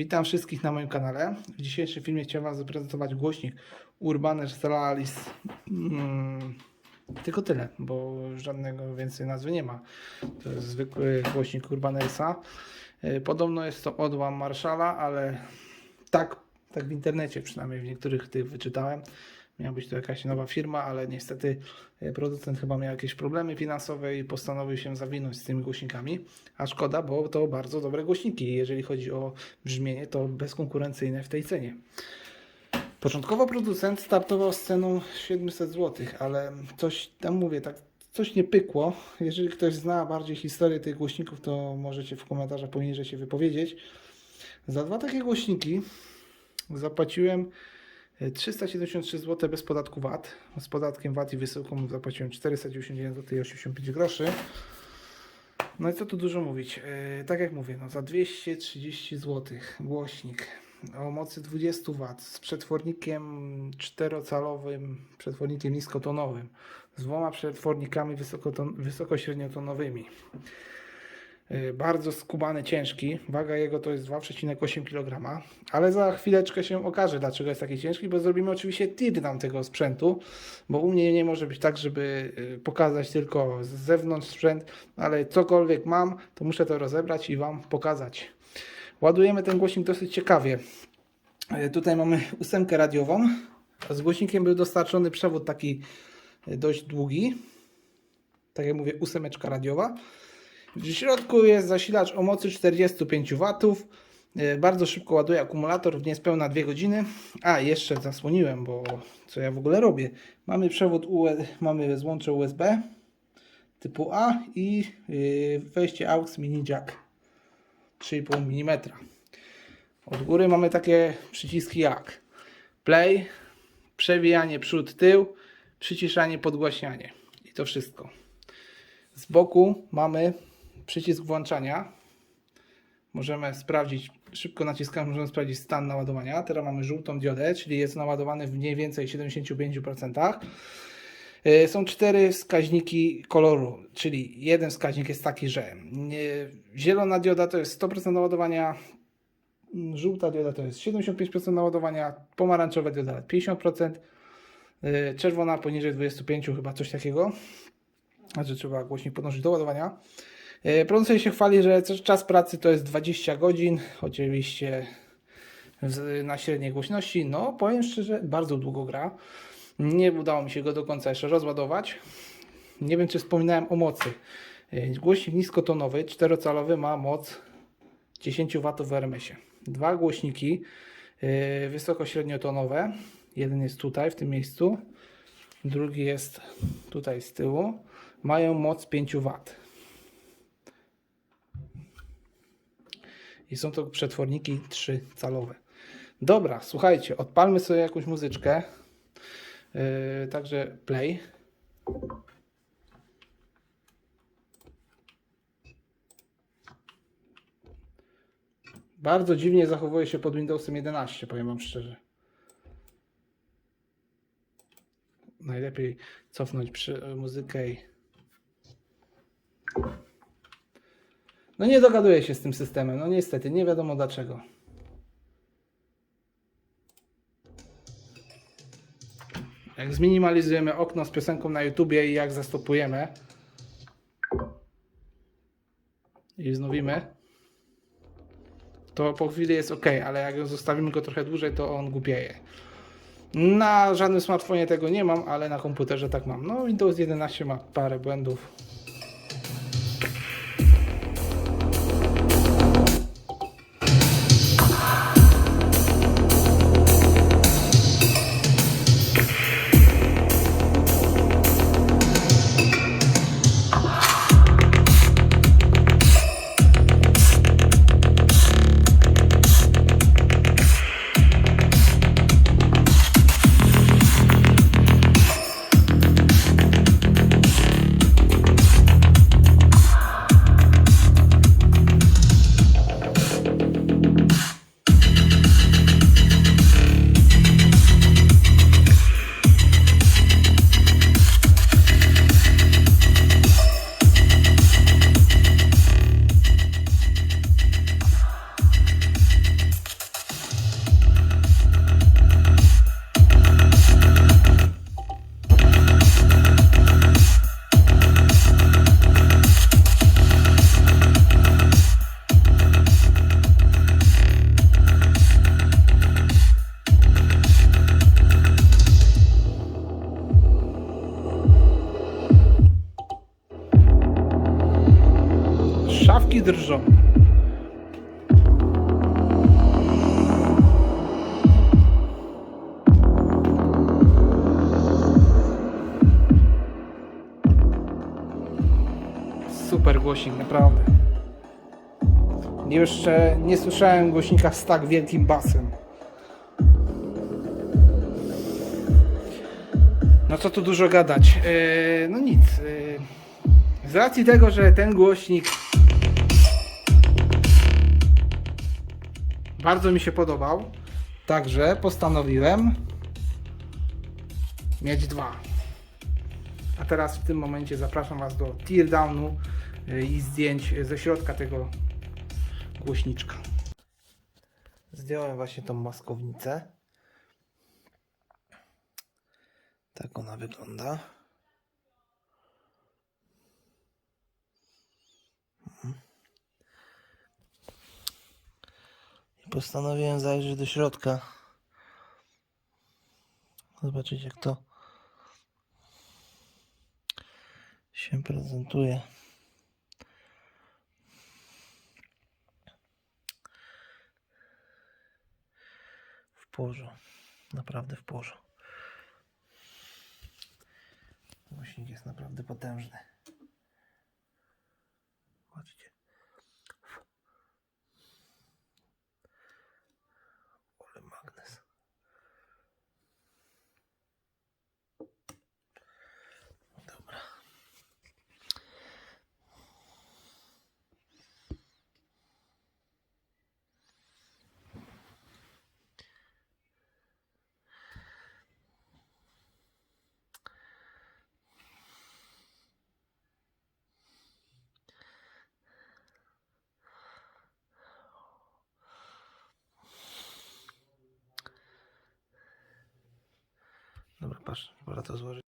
Witam wszystkich na moim kanale. W dzisiejszym filmie chciałem Wam zaprezentować głośnik Urbaner Solaris. Mm, tylko tyle, bo żadnego więcej nazwy nie ma. To jest zwykły głośnik Urbanersa. Y, Podobno jest to odłam Marszala, ale tak, tak w internecie przynajmniej w niektórych tych wyczytałem. Miała być to jakaś nowa firma, ale niestety e, producent chyba miał jakieś problemy finansowe i postanowił się zawinąć z tymi głośnikami. A szkoda, bo to bardzo dobre głośniki. Jeżeli chodzi o brzmienie, to bezkonkurencyjne w tej cenie. Początkowo producent startował z ceną 700 zł, ale coś tam mówię, tak coś nie pykło. Jeżeli ktoś zna bardziej historię tych głośników, to możecie w komentarzach poniżej się wypowiedzieć. Za dwa takie głośniki zapłaciłem 373 zł bez podatku VAT. Z podatkiem VAT i wysyłką zapłaciłem 499 zł i 85 groszy. No i co tu dużo mówić. E, tak jak mówię, no za 230 zł głośnik o mocy 20 W z przetwornikiem czterocalowym, przetwornikiem niskotonowym, z dwoma przetwornikami wysokośredniotonowymi. Y, Bardzo skubany, ciężki. Waga jego to jest 2,8 kg. Ale za chwileczkę się okaże, dlaczego jest taki ciężki, bo zrobimy oczywiście tir nam tego sprzętu, bo u mnie nie może być tak, żeby y, pokazać tylko z zewnątrz sprzęt, ale cokolwiek mam, to muszę to rozebrać i Wam pokazać. Ładujemy ten głośnik dosyć ciekawie. Y, Tutaj mamy ósemkę radiową. Z głośnikiem był dostarczony przewód taki dość długi. Tak jak mówię, ósemeczka radiowa. W środku jest zasilacz o mocy 45 W. E, Bardzo szybko ładuje akumulator, w niespełna 2 godziny. A, jeszcze zasłoniłem, bo co ja w ogóle robię? Mamy przewód UE, mamy złącze USB typu A i yy, wejście AUX mini jack 3,5 mm. Od góry mamy takie przyciski jak play, przewijanie przód, tył, przyciszanie, podgłaśnianie. I to wszystko. Z boku mamy przycisk włączania. Możemy sprawdzić, szybko naciskamy, możemy sprawdzić stan naładowania. Teraz mamy żółtą diodę, czyli jest naładowany w mniej więcej 75%. Yy, Są cztery wskaźniki koloru, czyli jeden wskaźnik jest taki, że yy, zielona dioda to jest 100% naładowania, mm, żółta dioda to jest 75% naładowania, pomarańczowa dioda 50%, yy, czerwona poniżej 25, chyba coś takiego. Znaczy trzeba głośnik podnosić do ładowania. E, Producent się chwali, że czas pracy to jest 20 godzin, oczywiście na średniej głośności. No, powiem szczerze, bardzo długo gra. Nie udało mi się go do końca jeszcze rozładować. Nie wiem, czy wspominałem o mocy. E, Głośnik niskotonowy, czterocalowy ma moc 10 W w RMS-ie. Dwa głośniki e, wysoko-średniotonowe. Jeden jest tutaj, w tym miejscu. Drugi jest tutaj z tyłu. Mają moc 5 W. I są to przetworniki 3-calowe. Dobra, słuchajcie, odpalmy sobie jakąś muzyczkę. Yy, także play. Bardzo dziwnie zachowuje się pod Windowsem 11, powiem Wam szczerze. Najlepiej cofnąć muzykę i No nie dogaduję się z tym systemem, no niestety, nie wiadomo dlaczego. Jak zminimalizujemy okno z piosenką na YouTubie i jak zastopujemy i wznowimy, to po chwili jest ok, ale jak zostawimy go trochę dłużej, to on głupieje. Na żadnym smartfonie tego nie mam, ale na komputerze tak mam. No Windows 11 ma parę błędów. I drżą. Super głośnik, naprawdę. Jeszcze nie słyszałem głośnika z tak wielkim basem. No co tu dużo gadać. Yy, no nic. Yy, z racji tego, że ten głośnik bardzo mi się podobał, także postanowiłem mieć dwa. A teraz w tym momencie zapraszam Was do teardownu yy, i zdjęć ze środka tego głośniczka. Zdjąłem właśnie tą maskownicę. Tak ona wygląda. Postanowiłem zajrzeć do środka. Zobaczyć jak to się prezentuje. W porze. Naprawdę w porze. Głośnik jest naprawdę potężny. Patrzcie. Ale magnes. Dobra. Patrz, pora to złożyć.